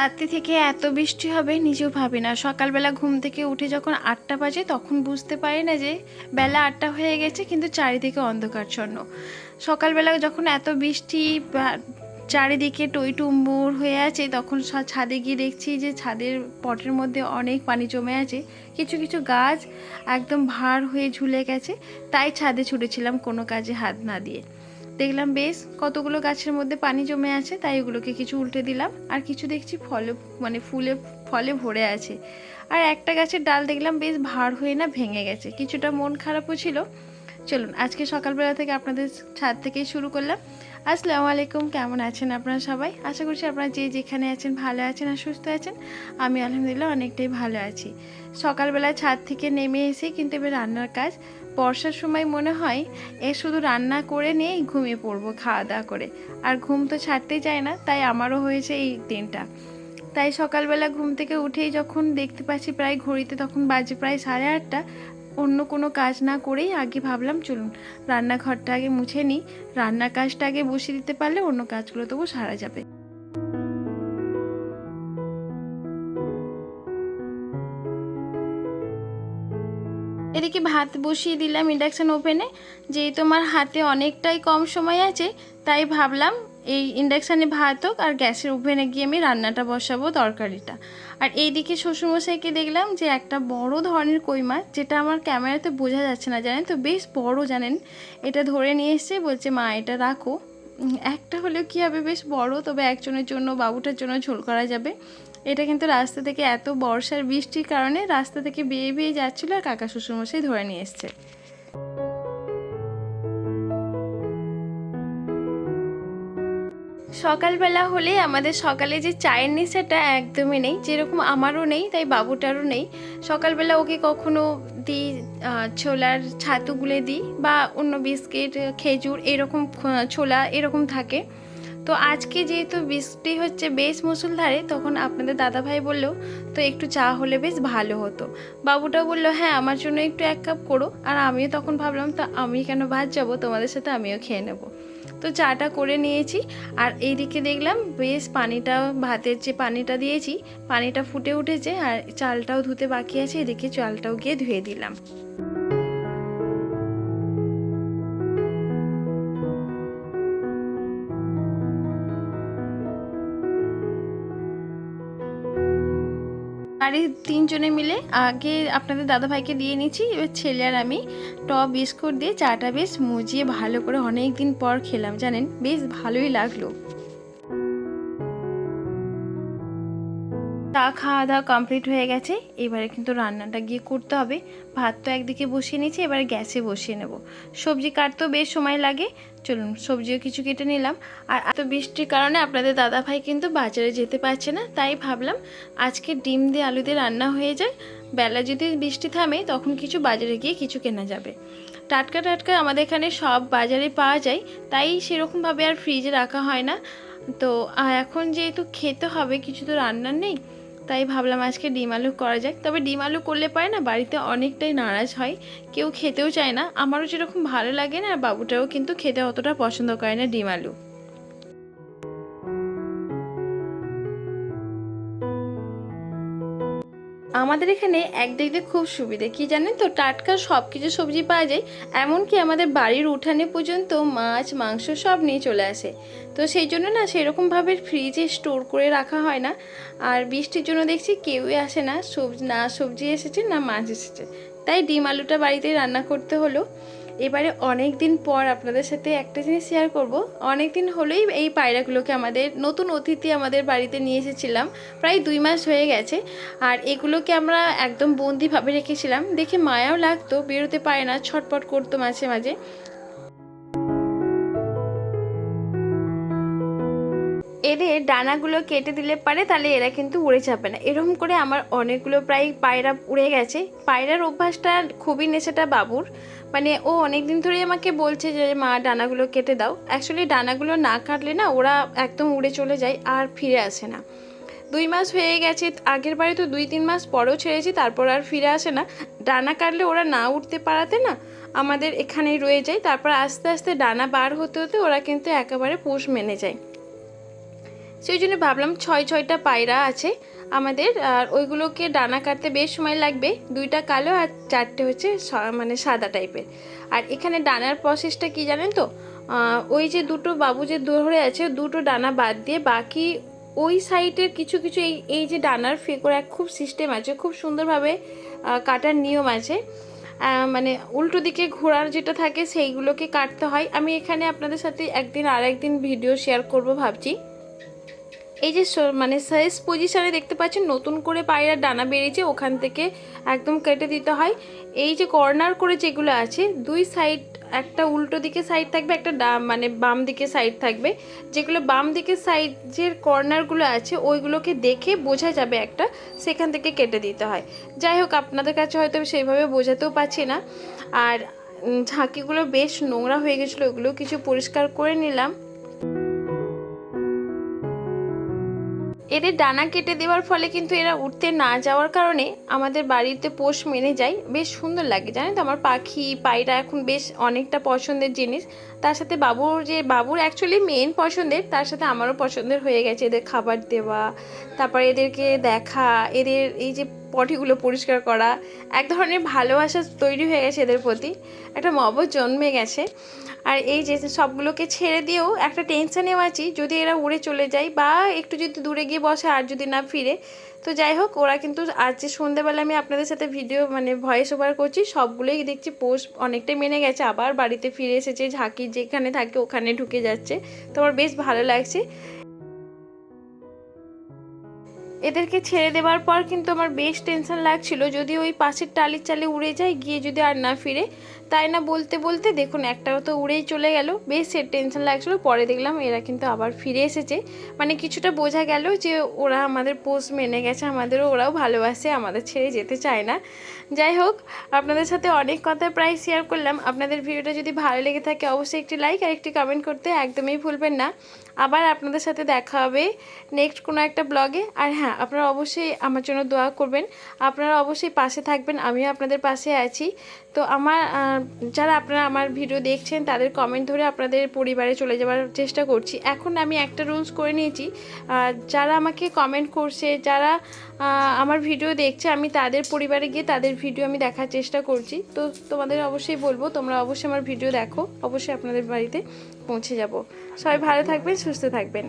রাত্রি থেকে এত বৃষ্টি হবে, নিজেও ভাবি না। সকালবেলা ঘুম থেকে উঠে যখন আটটা বাজে, তখন বুঝতে পারি না যে বেলা আটটা হয়ে গেছে, কিন্তু চারিদিকে অন্ধকারচ্ছন্ন। সকালবেলা যখন এত বৃষ্টি চারিদিকে টইটুম্বুর হয়ে আছে, তখন ছাদে গিয়ে দেখছি যে ছাদের পটের মধ্যে অনেক পানি জমে আছে। কিছু কিছু গাছ একদম ভার হয়ে ঝুলে গেছে, তাই ছাদে ছুটেছিলাম কোনো কাজে হাত না দিয়ে। দেখলাম, বেশ, কতগুলো গাছের মধ্যে পানি জমে আছে, তাই ওগুলোকে কিছু উল্টে দিলাম। আর কিছু দেখছি ফলে মানে ফুলে, ফলে ভরে আছে। আর একটা গাছের ডাল দেখলাম, বেশ ভার হয়ে না ভেঙে গেছে। কিছুটা মন খারাপও ছিল। চলুন, আজকে সকালবেলা থেকে আপনাদের ছাদ থেকেই শুরু করলাম। আসসালামু আলাইকুম, কেমন আছেন আপনারা সবাই? আশা করছি আপনারা যে যেখানে আছেন, ভালো আছেন আর সুস্থ আছেন। আমি আলহামদুলিল্লাহ অনেকটাই ভালো আছি। সকালবেলা ছাদ থেকে নেমে এসে কিন্তু এবার রান্নার কাজ। বর্ষার সময় মনে হয়, এ শুধু রান্না করে নিয়েই ঘুমিয়ে পড়ব খাওয়া দাওয়া করে। আর ঘুম তো ছাড়তেই চায় না, তাই আমারও হয়েছে এই দিনটা। তাই সকালবেলা ঘুম থেকে উঠেই যখন দেখতে পাচ্ছি প্রায় ঘড়িতে তখন বাজে প্রায় সাড়ে আটটা, অন্য কোনো কাজ না করেই আগে ভাবলাম চলুন রান্নাঘরটা আগে মুছে নিই, রান্নার কাজটা আগে বসিয়ে দিতে পারলে অন্য কাজগুলো তবু সারা যাবে। এদিকে ভাত বসিয়ে দিলাম ইন্ডাকশান ওভেনে যেহেতু আমার হাতে অনেকটাই কম সময় আছে, তাই ভাবলাম এই ইন্ডাকশানে ভাত হোক আর গ্যাসের ওভেনে গিয়ে আমি রান্নাটা বসাবো তরকারিটা। আর এইদিকে শ্বশুরমশাইকে দেখলাম যে একটা বড় ধরনের কই মাছ, যেটা আমার ক্যামেরাতে বোঝা যাচ্ছে না, জানেন তো? বেশ বড়, জানেন? এটা ধরে নিয়ে এসছে বলছে, মা, এটা রাখো। একটা হলেও কী হবে? বেশ বড়, তবে একজনের জন্য, বাবুটার জন্য ঝোল করা যাবে। এটা কিন্তু রাস্তা থেকে এত বর্ষার বৃষ্টির কারণে রাস্তা থেকে বেয়ে বেয়ে যাচ্ছিল আর কাকা শ্বশুরমশাই ধরে নিয়ে এসছে। সকালবেলা হলে আমাদের সকালে যে চায়ের নেশাটা একদমই নেই, যেরকম আমারও নেই, তাই বাবুটারও নেই। সকালবেলা ওকে কখনো দিই ছোলার ছাতু গুলে দিই বা অন্য বিস্কিট, খেজুর, এরকম ছোলা এরকম থাকে। তো আজকে যেহেতু বৃষ্টি হচ্ছে বেশ মুসুলধারে, তখন আপনাদের দাদাভাই বলল, তো একটু চা হলে বেশ ভালো হতো। বাবুটা বলল হ্যাঁ আমার জন্য একটু এক কাপ করো। আর আমিও তখন ভাবলাম, তো আমি কেন ভাত যাব? তোমাদের সাথে আমিও খেয়ে নেব। তো চাটা করে নিয়েছি, আর এইদিকে দেখলাম বেশ পানিটা, ভাতের যে পানিটা দিয়েছি, পানিটা ফুটে উঠেছে, আর চালটাও ধুতে বাকি আছে, এদিকে চালটাও গিয়ে ধুয়ে দিলাম। বাড়ির তিনজনে মিলে আগে আপনাদের দাদাভাইকে দিয়ে নিচ্ছি এবার ছেলে আর আমি টপ বিস্কুট দিয়ে, চাটা বেশ মুজিয়ে ভালো করে অনেক দিন পর খেলাম, জানেন? বেশ ভালোই লাগল। চা খাওয়া দাওয়া কমপ্লিট হয়ে গেছে, এবারে কিন্তু রান্নাটা গিয়ে করতে হবে। ভাত তো একদিকে বসিয়ে নিয়েছি, এবারে গ্যাসে বসিয়ে নেব। সবজি কাটতেও বেশ সময় লাগে চলুন, সবজিও কিছু কেটে নিলাম। আর এত বৃষ্টির কারণে আপনাদের দাদা ভাই কিন্তু বাজারে যেতে পারছে না, তাই ভাবলাম আজকে ডিম দিয়ে আলু দিয়ে রান্না হয়ে যায়। বেলা যদি বৃষ্টি থামে, তখন কিছু বাজারে গিয়ে কিছু কেনা যাবে। টাটকা টাটকা আমাদের এখানে সব বাজারে পাওয়া যায়, তাই সেরকমভাবে আর ফ্রিজে রাখা হয় না। তো এখন যেহেতু খেতে হবে, কিছু তো রান্নার নেই তাই ভাবলাম আজকে ডিম আলু করা যাক। তবে ডিম আলু করলে পারে না, বাড়িতে অনেকটাই নারাজ হয়। কেউ খেতেও চায় না। আমারও যেরকম ভালো লাগে না বাবুটাও কিন্তু খেতে অতটা পছন্দ করে না ডিম আলু। আমাদের এখানে একদিক দিয়ে খুব সুবিধে। কি জানেন তো? টাটকা সব কিছু সবজি পাওয়া যায়, এমনকি আমাদের বাড়ির উঠানে পর্যন্ত মাছ, মাংস সব নিয়ে চলে আসে। তো সেই জন্য না সেরকমভাবে ফ্রিজে স্টোর করে রাখা হয় না। আর বৃষ্টির জন্য দেখছি কেউই আসে না। সবজি না সবজি এসেছে, না মাছ এসেছে। তাই ডিম আলুটা বাড়িতে রান্না করতে হলো। এবারে অনেক দিন পর আপনাদের সাথে একটা জিনিস শেয়ার করব। অনেক দিন হলেই এই পায়রাগুলোকে আমাদের নতুন অতিথি আমাদের বাড়িতে নিয়ে এসেছিলাম। প্রায় দুই মাস হয়ে গেছে। আর এগুলোকে আমরা একদম বন্দিভাবে রেখেছিলাম। দেখে মায়াও লাগতো, বেরোতে পারে না, ছটপট করতো মাঝে মাঝে। এদের ডানাগুলো কেটে দিলে পারে, তাহলে এরা কিন্তু উড়ে যাবে না। এরকম করে আমার অনেকগুলো প্রায় পায়রা উড়ে গেছে। পায়রার অভ্যাসটা খুবই নেশাটা বাবুর। মানে ও অনেক দিন ধরেই আমাকে বলছে যে, মা, ডানাগুলো কেটে দাও। অ্যাকচুয়ালি ডানাগুলো না কাটলে না ওরা একদম উড়ে চলে যায় আর ফিরে আসে না। দুই মাস হয়ে গেছে, আগের বারে তো দুই তিন মাস পরেও ছেড়েছি, তারপর আর ফিরে আসে না। ডানা কাটলে ওরা না উঠতে পারাতে না, আমাদের এখানেই রয়ে যায়। তারপর আস্তে আস্তে ডানা বার হতে হতে ওরা কিন্তু একেবারে পোষ মেনে যায়। সেই জন্য ভাবলাম ছয় ছয়টা পায়রা আছে আমাদের, আর ওইগুলোকে ডানা কাটতে বেশ সময় লাগবে। দুইটা কালো আর চারটে হচ্ছে মানে সাদা টাইপের। আর এখানে ডানার প্রসেসটা কি জানেন তো? ওই যে দুটো বাবু যে ধরে আছে, দুটো ডানা বাদ দিয়ে বাকি ওই সাইডের কিছু কিছু এই এই যে ডানার ফেকর এক খুব সিস্টেম আছে, খুব সুন্দরভাবে কাটার নিয়ম আছে। মানে উল্টো দিকে ঘোরার যেটা থাকে সেইগুলোকে কাটতে হয়। আমি এখানে আপনাদের সাথে একদিন আর একদিন ভিডিও শেয়ার করব ভাবছি। এই যে মানে সাইজ পজিশনে দেখতে পাচ্ছেন, নতুন করে পায়রার ডানা বেরিয়েছে, ওখান থেকে একদম কেটে দিতে হয়। এই যে কর্নার করে যেগুলো আছে, দুই সাইড একটা উল্টো দিকে সাইড থাকবে, একটা ডা- মানে বাম দিকে সাইড থাকবে। যেগুলো বাম দিকে সাইডের কর্নারগুলো আছে, ওইগুলোকে দেখে বোঝা যাবে একটা, সেখান থেকে কেটে দিতে হয়। যাই হোক, আপনাদের কাছে হয়তো সেইভাবে বোঝাতেও পারছি না। আর ঝাঁকিগুলো বেশ নোংরা হয়ে গেছিল, ওগুলো কিছু পরিষ্কার করে নিলাম। এদের ডানা কেটে দেওয়ার ফলে কিন্তু এরা উঠতে না যাওয়ার কারণে আমাদের বাড়িতে পোষ মেনে যায়। বেশ সুন্দর লাগে, জানেন তো? আমার পাখি, পায়রা এখন বেশ অনেকটা পছন্দের জিনিস। তার সাথে বাবুর যে, বাবুর অ্যাকচুয়ালি মেন পছন্দের, তার সাথে আমারও পছন্দের হয়ে গেছে এদের খাবার দেওয়া, তারপর এদেরকে দেখা, এদের এই যে পটিগুলো পরিষ্কার করা, এক ধরনের ভালোবাসা তৈরি হয়ে গেছে এদের প্রতি। একটা মহব্বত জন্মে গেছে। আর এই যে সবগুলোকে ছেড়ে দিয়েও একটা টেনশনেও আছি, যদি এরা উড়ে চলে যায় বা একটু যদি দূরে গিয়ে বসে আর যদি না ফিরে। তো যাই হোক, ওরা কিন্তু আজ যে সন্ধ্যেবেলা আমি আপনাদের সাথে ভিডিও মানে ভয়েস ওভার করছি, সবগুলোই দেখছি পোস্ট অনেকটাই মেনে গেছে। আবার বাড়িতে ফিরে এসেছে ঝাঁকি যেখানে থাকে ওখানে ঢুকে যাচ্ছে। তো আমার বেশ ভালো লাগছে। এদেরকে ছেড়ে দেওয়ার পর কিন্তু আমার বেশ টেনশন লাগছিল। যদি ওই পাশের টালির চালে উড়ে যায়, গিয়ে যদি আর না ফিরে, তাই না বলতে বলতে দেখুন একটাও তো উড়েই চলে গেল। বেশ টেনশন লাগছিল, পরে দেখলাম এরা কিন্তু আবার ফিরে এসেছে। মানে কিছুটা বোঝা গেল যে ওরা আমাদের পোস্ট মেনে গেছে, আমাদেরও ওরাও ভালোবাসে, আমাদের ছেড়ে যেতে চায় না। যাই হোক, আপনাদের সাথে অনেক কথা প্রায় শেয়ার করলাম। আপনাদের ভিডিওটা যদি ভালো লেগে থাকে, অবশ্যই একটি লাইক আর একটি কমেন্ট করতে একদমই ভুলবেন না। আবার আপনাদের সাথে দেখা হবে নেক্সট কোনো একটা ব্লগে আর হ্যাঁ আপনারা অবশ্যই আমার জন্য দোয়া করবেন। আপনারা অবশ্যই পাশে থাকবেন, আমিও আপনাদের পাশে আছি। তো আমার যারা আপনারা আমার ভিডিও দেখছেন, তাদের কমেন্ট ধরে আপনাদের পরিবারে চলে যাওয়ার চেষ্টা করছি। এখন আমি একটা রুলস করে নিয়েছি। যারা আমাকে কমেন্ট করছে, যারা আমার ভিডিও দেখছে, আমি তাদের পরিবারে গিয়ে তাদের ভিডিও আমি দেখার চেষ্টা করছি। তো তোমাদের অবশ্যই বলব, তোমরা অবশ্যই আমার ভিডিও দেখো, অবশ্যই আপনাদের বাড়িতে পৌঁছে যাব। সবাই ভালো থাকবেন, সুস্থ থাকবেন।